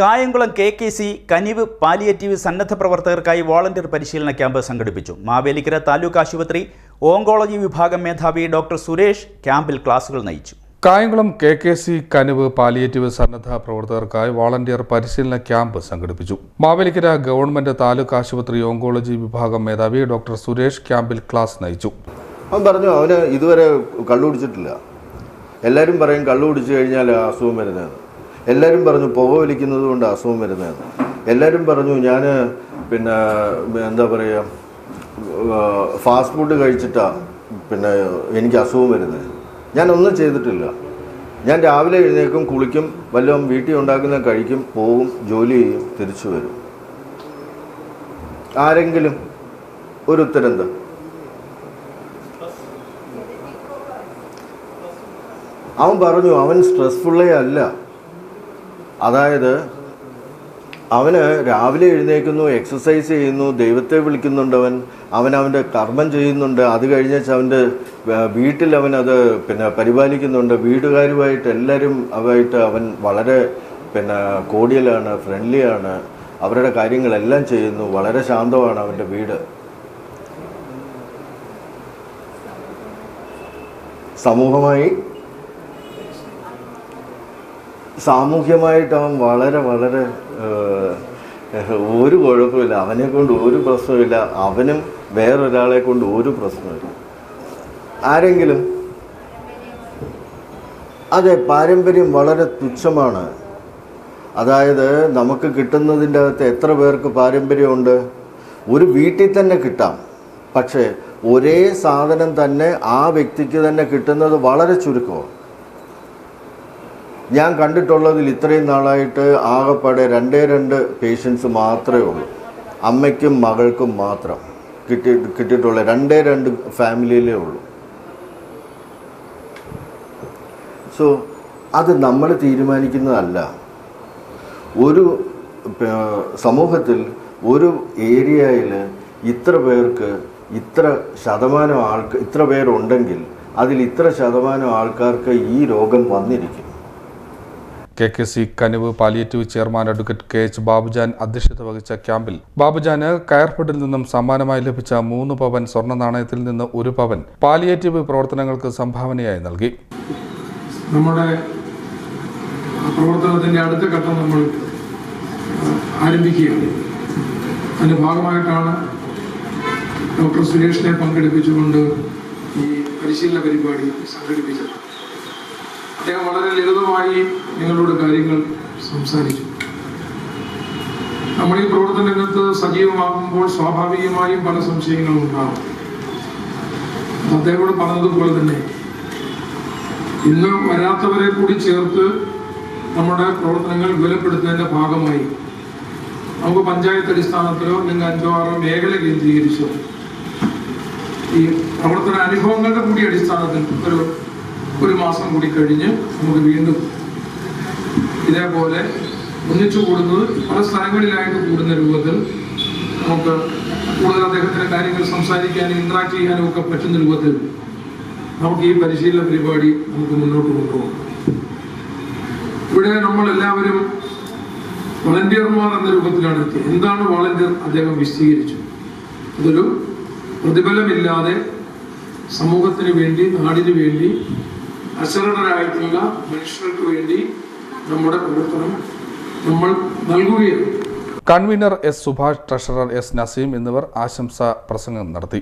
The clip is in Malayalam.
Kayamkulam K K C Kanivu palliative സന്നദ്ധ പ്രവർത്തകർക്കായി വോളണ്ടിയർ പരിശീലന ക്യാമ്പ് സംഘടിപ്പിച്ചു. മാവേലിക്കര താലൂക്ക് ആശുപത്രി ഓങ്കോളജി വിഭാഗം മേധാവി ഡോക്ടർ സുരേഷ് ക്യാമ്പിൽ ക്ലാസുകൾ നയിച്ചു. Kayamkulam K K C Kanivu palliative സന്നദ്ധ പ്രവർത്തകർക്കായി വോളണ്ടിയർ പരിശീലന ക്യാമ്പ് സംഘടിപ്പിച്ചു. മാവേലിക്കര ഗവൺമെന്റ് താലൂക്ക് ആശുപത്രി ഓങ്കോളജി വിഭാഗം മേധാവി ഡോക്ടർ സുരേഷ് ക്യാമ്പിൽ ക്ലാസ് നയിച്ചു. അവൻ പറഞ്ഞു അവന് ഇതുവരെ കള്ളു കുടിച്ചിട്ടില്ല. എല്ലാവരും പറയും കള്ളു കുടിച്ചു കഴിഞ്ഞാൽ അസുഖം വരുന്നതെന്ന് എല്ലാവരും പറഞ്ഞു പുക വലിക്കുന്നത് കൊണ്ട് അസുഖം വരുന്നതെന്ന് എല്ലാവരും പറഞ്ഞു ഞാൻ പിന്നെ എന്താ പറയുക ഫാസ്റ്റ് ഫുഡ് കഴിച്ചിട്ടാണ് പിന്നെ എനിക്ക് അസുഖം വരുന്നത് ഞാനൊന്നും ചെയ്തിട്ടില്ല. ഞാൻ രാവിലെ എഴുന്നേക്കും കുളിക്കും വല്ലതും വീട്ടിൽ ഉണ്ടാക്കുന്ന കഴിക്കും പോവും ജോലി ചെയ്യും തിരിച്ചു വരും. ആരെങ്കിലും ഒരു ഉത്തരം അവൻ പറഞ്ഞു അവൻ സ്ട്രെസ്ഫുള്ളേ അല്ല. അതായത് അവന് രാവിലെ എഴുന്നേക്കുന്നു എക്സസൈസ് ചെയ്യുന്നു ദൈവത്തെ വിളിക്കുന്നുണ്ട് അവൻ അവൻ അവന്റെ കർമ്മം ചെയ്യുന്നുണ്ട് അത് കഴിഞ്ഞാൽ അവന്റെ വീട്ടിൽ അവൻ അത് പിന്നെ പരിപാലിക്കുന്നുണ്ട് വീടുകാരുമായിട്ട് എല്ലാവരും അവയായിട്ട് അവൻ വളരെ പിന്നെ കോടിയലാണ് ഫ്രണ്ട്ലിയാണ് അവരുടെ കാര്യങ്ങളെല്ലാം ചെയ്യുന്നു വളരെ ശാന്തമാണ് അവന്റെ വീട്. സമൂഹമായി സാമൂഹ്യമായിട്ട് അവൻ വളരെ വളരെ ഒരു കുഴപ്പമില്ല. അവനെ കൊണ്ട് ഒരു പ്രശ്നമില്ല അവനും വേറൊരാളെ കൊണ്ട് ഒരു പ്രശ്നമില്ല ആരെങ്കിലും? അതെ പാരമ്പര്യം വളരെ തുച്ഛമാണ്. അതായത് നമുക്ക് കിട്ടുന്നതിന്റെ അകത്ത് എത്ര പേർക്ക് പാരമ്പര്യമുണ്ട്? ഒരു വീട്ടിൽ തന്നെ കിട്ടാം. പക്ഷേ ഒരേ സാധനം തന്നെ ആ വ്യക്തിക്ക് തന്നെ കിട്ടുന്നത് വളരെ ചുരുക്കമാണ്. ഞാൻ കണ്ടിട്ടുള്ളതിൽ ഇത്രയും നാളായിട്ട് ആകെപ്പാടെ രണ്ടേ രണ്ട് പേഷ്യൻസ് മാത്രമേ ഉള്ളൂ. അമ്മയ്ക്കും മകൾക്കും മാത്രം കിട്ടി കിട്ടിയിട്ടുള്ള രണ്ടേ രണ്ട് ഫാമിലിയിലേ ഉള്ളൂ. സോ അത് നമ്മൾ തീരുമാനിക്കുന്നതല്ല. ഒരു സമൂഹത്തിൽ ഒരു ഏരിയയിൽ ഇത്ര പേർക്ക് ഇത്ര ശതമാനം ആൾക്ക് ഇത്ര പേരുണ്ടെങ്കിൽ അതിൽ ഇത്ര ശതമാനം ആൾക്കാർക്ക് ഈ രോഗം വന്നിരിക്കും. K K C Kanivu palliative chairman advocate K H Babujan അധ്യക്ഷത വഹിച്ച ക്യാമ്പിൽ ബാബുജാന് കയർഫെഡിൽ നിന്നും സമ്മാനമായി ലഭിച്ച മൂന്ന് പവൻ സ്വർണ നാണയത്തിൽ നിന്ന് ഒരു പവൻ പാലിയേറ്റീവ് പ്രവർത്തനങ്ങൾക്ക് സംഭാവനയായി നൽകി. നമ്മുടെ പ്രവർത്തനത്തിന്റെ അടുത്ത ഘട്ടം നമ്മൾ ആരംഭിക്കുകയാണ്. അതിന്റെ ഭാഗമായിട്ടാണ് ഡോക്ടർ സുരേഷിനെ പങ്കെടുപ്പിച്ചുകൊണ്ട് ഈ പരിശീലന പരിപാടി സംഘടിപ്പിച്ചത്. അദ്ദേഹം വളരെ ലളിതമായി നിങ്ങളോട് കാര്യങ്ങൾ സംസാരിച്ചു. നമ്മൾ ഈ പ്രവർത്തന രംഗത്ത് സജീവമാകുമ്പോൾ സ്വാഭാവികമായും പല സംശയങ്ങളും ഉണ്ടാകും. അദ്ദേഹത്തോട് പറഞ്ഞതുപോലെ തന്നെ ഇന്ന് വരാത്തവരെ കൂടി ചേർത്ത് നമ്മുടെ പ്രവർത്തനങ്ങൾ വിലപ്പെടുത്തുന്നതിന്റെ ഭാഗമായി നമുക്ക് പഞ്ചായത്ത് അടിസ്ഥാനത്തിലോ അല്ലെങ്കിൽ അഞ്ചോ ആറോ മേഖല കേന്ദ്രീകരിച്ചോ ഈ പ്രവർത്തന അനുഭവങ്ങളുടെ കൂടി അടിസ്ഥാനത്തിൽ ഒരു ഒരു മാസം കൂടി കഴിഞ്ഞ് നമുക്ക് വീണ്ടും ഇതേപോലെ ഒന്നിച്ചു കൂടുന്നത് പല സ്ഥലങ്ങളിലായിട്ട് കൂടുന്ന രൂപത്തിൽ നമുക്ക് കൂടുതൽ അദ്ദേഹത്തിന്റെ കാര്യങ്ങൾ സംസാരിക്കാനും ഇന്ററാക്ട് ചെയ്യാനും ഒക്കെ പറ്റുന്ന രൂപത്തിൽ നമുക്ക് ഈ പരിശീലന പരിപാടി നമുക്ക് മുന്നോട്ട് കൊണ്ടുപോകും. ഇവിടെ നമ്മൾ എല്ലാവരും വളണ്ടിയർമാർ എന്ന രൂപത്തിലാണ് എത്തിയത്. എന്താണ് വളണ്ടിയർ അദ്ദേഹം വിശദീകരിച്ചു. അതൊരു പ്രതിഫലമില്ലാതെ സമൂഹത്തിന് വേണ്ടി നാടിനു വേണ്ടി അശരണരായിട്ടുള്ള മനുഷ്യർക്ക് വേണ്ടി നമ്മുടെ പ്രവർത്തനം നമ്മൾ നൽകുകയാണ്. Convener S Subhash treasurer S Naseem എന്നിവർ ആശംസാ പ്രസംഗം നടത്തി.